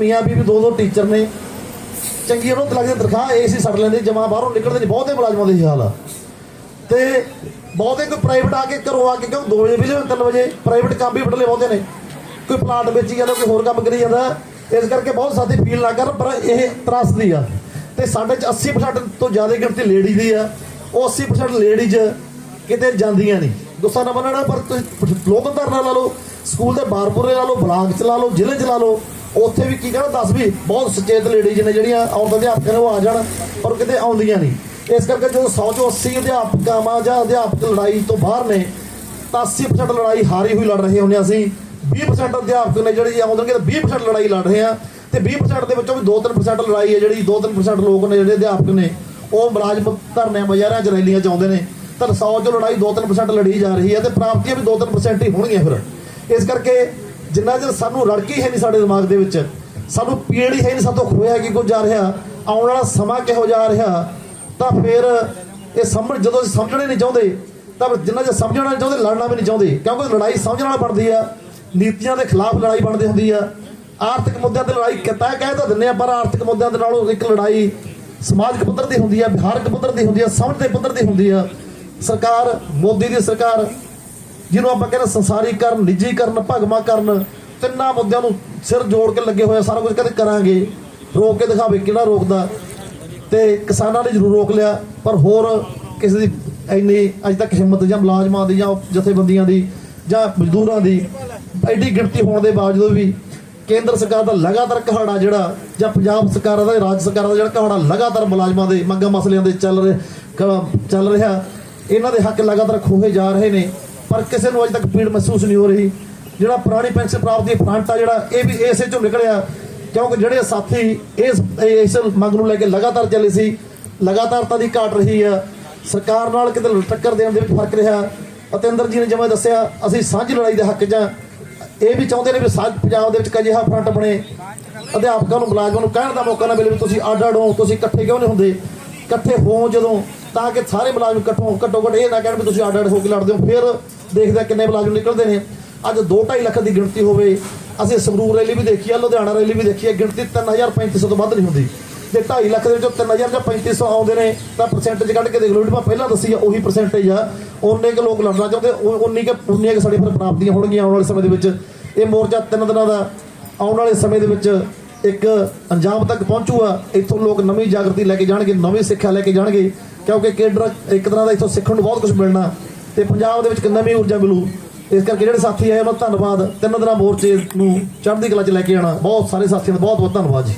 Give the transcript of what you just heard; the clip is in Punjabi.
ਮੀਆਂ ਬੀਬੀ ਦੋ ਦੋ ਟੀਚਰ ਨੇ। ਚੰਗੀ ਉਹਨਾਂ ਉਹਨੂੰ ਲੱਗਦੀ ਤਨਖਾਹ ਸੀ ਸੜ ਲੈਂਦੇ, ਜਮਾ ਬਾਹਰੋਂ ਨਿਕਲਦੇ ਨਹੀਂ, ਬਹੁਤੇ ਮੁਲਾਜ਼ਮਾਂ ਦੇ ਹਾਲ ਆ ਤੇ ਬਹੁਤੇ ਕੋਈ ਪ੍ਰਾਈਵੇਟ ਆ ਕੇ ਘਰੋਂ ਆ ਕੇ ਕਿਉਂ 2 ਵਜੇ ਵੀ 3 ਵਜੇ ਪ੍ਰਾਈਵੇਟ ਕੰਮ ਵੀ ਬਟਲੇ ਬਹੁਤੇ ਨੇ। ਕੋਈ ਪਲਾਟ ਵੇਚੀ ਜਾਂਦਾ, ਕੋਈ ਹੋਰ ਕੰਮ ਕਰੀ ਜਾਂਦਾ, ਇਸ ਕਰਕੇ ਬਹੁਤ ਸਾਥੀ ਫੀਲ ਨਾ ਕਰਨ, ਪਰ ਇਹ ਤਰਾਸਦੀ ਆ। ਤੇ ਸਾਡੇ ਚ 80% ਤੋਂ ਜ਼ਿਆਦਾ ਗਿਣਤੀ ਲੇਡੀ ਦੀ ਆ। ਉਹ 80% ਲੇਡੀਜ਼ ਕਿਤੇ ਜਾਂਦੀਆਂ ਨਹੀਂ। ਗੁੱਸਾ ਨਾ ਮੰਨਣਾ, ਪਰ ਤੁਸੀਂ ਲੋਕ ਧਰਨਾ ਲਾ ਲਓ, ਸਕੂਲ ਦੇ ਬਾਰਪੁਰੇ ਲਾ ਲਓ, ਬਲਾਕ ਚ ਲਾ ਲਓ, ਜ਼ਿਲ੍ਹੇ ਚ ਲਾ ਲਓ ਉੱਥੇ ਵੀ ਕੀ ਕਹਿੰਦਾ ਦੱਸ ਵੀ ਬਹੁਤ ਸੁਚੇਤ ਲੇਡੀਜ਼ ਨੇ ਜਿਹੜੀਆਂ ਆਉਂਦੇ ਅਧਿਆਪਕਾਂ ਨੇ ਉਹ ਆ ਜਾਣ, ਪਰ ਕਿਤੇ ਆਉਂਦੀਆਂ ਨਹੀਂ। ਇਸ ਕਰਕੇ ਜਦੋਂ 100 ਚੋਂ 80 ਅਧਿਆਪਕਾਂ ਮਾ ਜਾਂ ਅਧਿਆਪਕ ਲੜਾਈ ਤੋਂ ਬਾਹਰ ਨੇ, ਤਾਂ 80% ਲੜਾਈ ਹਾਰੀ ਹੋਈ ਲੜ ਰਹੇ ਹੁੰਦੇ ਅਸੀਂ। 20% ਅਧਿਆਪਕ ਨੇ ਜਿਹੜੇ ਆਉਂਦੇ ਤਾਂ 20% ਲੜਾਈ ਲੜ ਰਹੇ ਆ ਤੇ 20% ਦੇ ਵਿੱਚੋਂ ਵੀ 2-3% ਲੜਾਈ ਹੈ ਜਿਹੜੀ 2-3% ਲੋਕ ਨੇ ਜਿਹੜੇ ਅਧਿਆਪਕ ਨੇ, ਉਹ ਮੁਲਾਜ਼ਮ ਧਰਨੇ ਬਾਜ਼ਾਰਾਂ 'ਚ ਰੈਲੀਆਂ 'ਚ ਆਉਂਦੇ ਨੇ। ਤਾਂ 100 ਚੋਂ ਲੜਾਈ 2-3% ਲੜੀ ਜਾ ਰਹੀ ਹੈ ਤੇ ਪ੍ਰਾਪਤੀਆਂ ਵੀ 2-3% ਹੀ ਹੋਣਗੀਆਂ ਫਿਰ। ਇਸ ਕਰਕੇ ਜਿੰਨਾ ਚਿਰ ਸਾਨੂੰ ਰੜਕੀ ਹੈ ਨਹੀਂ ਸਾਡੇ ਦਿਮਾਗ ਦੇ ਵਿੱਚ, ਸਾਨੂੰ ਪੀੜ ਹੀ ਹੈ ਨਹੀਂ ਸਾਤੋਂ ਖੋਇਆ ਕਿ ਕੁਝ ਜਾ ਰਿਹਾ, ਆਉਣ ਵਾਲਾ ਸਮਾਂ ਕਿਹੋ ਜਾ ਰਿਹਾ, ਤਾਂ ਫਿਰ ਇਹ ਸਮਝ ਜਦੋਂ ਅਸੀਂ ਸਮਝਣੇ ਨਹੀਂ ਚਾਹੁੰਦੇ, ਤਾਂ ਜਿੰਨਾ ਚਿਰ ਸਮਝਣਾ ਨਹੀਂ ਚਾਹੁੰਦੇ, ਲੜਨਾ ਵੀ ਨਹੀਂ ਚਾਹੁੰਦੇ, ਕਿਉਂਕਿ ਲੜਾਈ ਸਮਝਣ ਨਾਲ ਬਣਦੀ ਆ, ਨੀਤੀਆਂ ਦੇ ਖਿਲਾਫ ਲੜਾਈ ਬਣਦੀ ਹੁੰਦੀ ਆ। ਆਰਥਿਕ ਮੁੱਦਿਆਂ ਤੇ ਲੜਾਈ ਕਿਤਾ ਕਹਿ ਤਾਂ ਦਿੰਦੇ ਆ, ਪਰ ਆਰਥਿਕ ਮੁੱਦਿਆਂ ਦੇ ਨਾਲੋਂ ਇੱਕ ਲੜਾਈ ਸਮਾਜਿਕ ਪੱਧਰ ਦੀ ਹੁੰਦੀ ਆ, ਵਿਹਾਰਕ ਪੱਧਰ ਦੀ ਹੁੰਦੀ ਆ, ਸਮਝ ਦੇ ਪੱਧਰ ਦੀ ਹੁੰਦੀ ਆ। ਸਰਕਾਰ, ਮੋਦੀ ਦੀ ਸਰਕਾਰ ਜਿਹਨੂੰ ਆਪਾਂ ਕਹਿੰਦੇ ਸੰਸਾਰੀਕਰਨ, ਨਿੱਜੀਕਰਨ ਭਗਵਾਕਰਨ ਤਿੰਨਾਂ ਮੁੱਦਿਆਂ ਨੂੰ ਸਿਰ ਜੋੜ ਕੇ ਲੱਗੇ ਹੋਏ ਸਾਰਾ ਕੁਝ ਕਹਿੰਦੇ ਕਰਾਂਗੇ। ਰੋਕ ਕੇ ਦਿਖਾਵੇ ਕਿਹੜਾ ਰੋਕਦਾ। ਤੇ ਕਿਸਾਨਾਂ ਨੇ ਜ਼ਰੂਰ ਰੋਕ ਲਿਆ, ਪਰ ਹੋਰ ਕਿਸੇ ਦੀ ਇੰਨੀ ਅੱਜ ਤੱਕ ਹਿੰਮਤ ਜਾਂ ਮੁਲਾਜ਼ਮਾਂ ਦੀ ਜਾਂ ਜਥੇਬੰਦੀਆਂ ਦੀ ਜਾਂ ਮਜ਼ਦੂਰਾਂ ਦੀ ਐਡੀ ਗਿਣਤੀ ਹੋਣ ਦੇ ਬਾਵਜੂਦ ਵੀ ਕੇਂਦਰ ਸਰਕਾਰ ਦਾ ਲਗਾਤਾਰ ਕਹਾੜਾ ਜਿਹੜਾ, ਜਾਂ ਪੰਜਾਬ ਸਰਕਾਰ ਦਾ ਰਾਜ ਸਰਕਾਰ ਦਾ ਜਿਹੜਾ ਕਹਾੜਾ ਲਗਾਤਾਰ ਮੁਲਾਜ਼ਮਾਂ ਦੇ ਮੰਗਾਂ ਮਸਲਿਆਂ ਦੇ ਚੱਲ ਰਿਹਾ, ਕ- ਚੱਲ ਰਿਹਾ, ਇਹਨਾਂ ਦੇ ਹੱਕ ਲਗਾਤਾਰ ਖੋਹੇ ਜਾ ਰਹੇ ਨੇ। ਪਰ ਕਿਸੇ ਨੂੰ ਅਜੇ ਤੱਕ ਪੀੜ ਮਹਿਸੂਸ ਨਹੀਂ ਹੋ ਰਹੀ। ਜਿਹੜਾ ਪੁਰਾਣੀ ਪੈਨਸ਼ਨ ਪ੍ਰਾਪਤੀ ਫਰੰਟ ਆ ਜਿਹੜਾ, ਇਹ ਵੀ ਇਸੇ ਚੋਂ ਨਿਕਲਿਆ। ਕਿਉਂਕਿ ਜਿਹੜੇ ਸਾਥੀ ਇਸ ਇਸ ਮੰਗ ਨੂੰ ਲੈ ਕੇ ਲਗਾਤਾਰ ਚੱਲੇ ਸੀ ਲਗਾਤਾਰਤਾ ਦੀ ਘਾਟ ਰਹੀ ਆ। ਸਰਕਾਰ ਨਾਲ ਕਿਤੇ ਟੱਕਰ ਦੇਣ ਦੇ ਵਿੱਚ ਫ਼ਰਕ ਰਿਹਾ। ਅਤਿੰਦਰ ਜੀ ਨੇ ਜਿਵੇਂ ਦੱਸਿਆ, ਅਸੀਂ ਸਾਂਝੀ ਲੜਾਈ ਦੇ ਹੱਕ 'ਚ ਆ। ਇਹ ਵੀ ਚਾਹੁੰਦੇ ਨੇ ਵੀ ਸਾਂਝ ਪੰਜਾਬ ਦੇ ਵਿੱਚ ਇੱਕ ਅਜਿਹਾ ਫਰੰਟ ਬਣੇ। ਅਧਿਆਪਕਾਂ ਨੂੰ ਮੁਲਾਜ਼ਮਾਂ ਨੂੰ ਕਹਿਣ ਦਾ ਮੌਕਾ ਨਾ ਮਿਲੇ ਵੀ ਤੁਸੀਂ ਅੱਡ ਅੱਡ ਹੋ ਤੁਸੀਂ ਇਕੱਠੇ ਕਿਉਂ ਨਹੀਂ ਹੁੰਦੇ? ਇਕੱਠੇ ਹੋ ਜਦੋਂ? ਤਾਂ ਕਿ ਸਾਰੇ ਮੁਲਾਜ਼ਮ ਇਕੱਠੋਂ ਘੱਟੋ ਘੱਟ ਇਹ ਨਾ ਕਹਿਣ ਵੀ ਤੁਸੀਂ ਅੱਡ ਅੱਡ ਹੋ ਕੇ ਲੜਦੇ ਹੋ, ਫਿਰ ਦੇਖਦੇ ਆ ਕਿੰਨੇ ਮੁਲਾਜ਼ਮ ਨਿਕਲਦੇ ਨੇ। ਅੱਜ 2.5 ਲੱਖ ਦੀ ਗਿਣਤੀ ਹੋਵੇ, ਅਸੀਂ ਸੰਗਰੂਰ ਰੈਲੀ ਵੀ ਦੇਖੀ ਆ, ਲੁਧਿਆਣਾ ਰੈਲੀ ਵੀ ਦੇਖੀ ਆ, ਗਿਣਤੀ 3350 ਤੋਂ ਵੱਧ ਨਹੀਂ ਹੁੰਦੀ। ਜੇ 2.5 ਲੱਖ ਦੇ ਵਿੱਚੋਂ 3000 ਜਾਂ 3500 ਆਉਂਦੇ ਨੇ, ਤਾਂ ਪਰਸੈਂਟੇਜ ਕੱਢ ਕੇ ਦੇਖ ਲਓ। ਜਿਹੜੀ ਮੈਂ ਪਹਿਲਾਂ ਦੱਸੀ ਆ, ਉਹੀ ਪਰਸੈਂਟੇਜ ਆ। ਉਹਨੇ ਕੁ ਲੋਕ ਲੜਨਾ ਚਾਹੁੰਦੇ, ਉਹ- ਉਨੀ ਕਿ ਉਨੀਆਂ ਕਿ ਸਾਡੇ ਫਿਰ ਪ੍ਰਾਪਤੀਆਂ ਹੋਣਗੀਆਂ ਆਉਣ ਵਾਲੇ ਸਮੇਂ ਦੇ ਵਿੱਚ। ਇਹ ਮੋਰਚਾ ਤਿੰਨ ਦਿਨਾਂ ਦਾ ਆਉਣ ਵਾਲੇ ਸਮੇਂ ਦੇ ਵਿੱਚ ਇੱਕ ਅੰਜਾਮ ਤੱਕ ਪਹੁੰਚੂਗਾ। ਇੱਥੋਂ ਲੋਕ ਨਵੀਂ ਜਾਗਰਤੀ ਲੈ ਕੇ ਜਾਣਗੇ, ਨਵੀਂ ਸਿੱਖਿਆ ਲੈ ਕੇ ਜਾਣਗੇ। ਕਿਉਂਕਿ ਕੇਡਰ ਇੱਕ ਤਰ੍ਹਾਂ ਦਾ ਇੱਥੋਂ ਸਿੱਖਣ ਨੂੰ ਬਹੁਤ ਕੁਝ ਮਿਲਣਾ ਤੇ ਪੰਜਾਬ ਦੇ ਵਿੱਚ ਕਿੰਨਾ ਵੀ ਊਰਜਾ ਮਿਲੂ। ਇਸ ਕਰਕੇ ਜਿਹੜੇ ਸਾਥੀ ਆਏ ਉਹਨਾਂ ਦਾ ਧੰਨਵਾਦ। ਤਿੰਨ ਦਿਨਾਂ ਮੋਰਚੇ ਨੂੰ ਚੜ੍ਹਦੀ ਕਲਾ 'ਚ ਲੈ ਕੇ ਆਣਾ ਬਹੁਤ ਸਾਰੇ ਸਾਥੀਆਂ ਦਾ ਬਹੁਤ ਬਹੁਤ ਧੰਨਵਾਦ ਜੀ।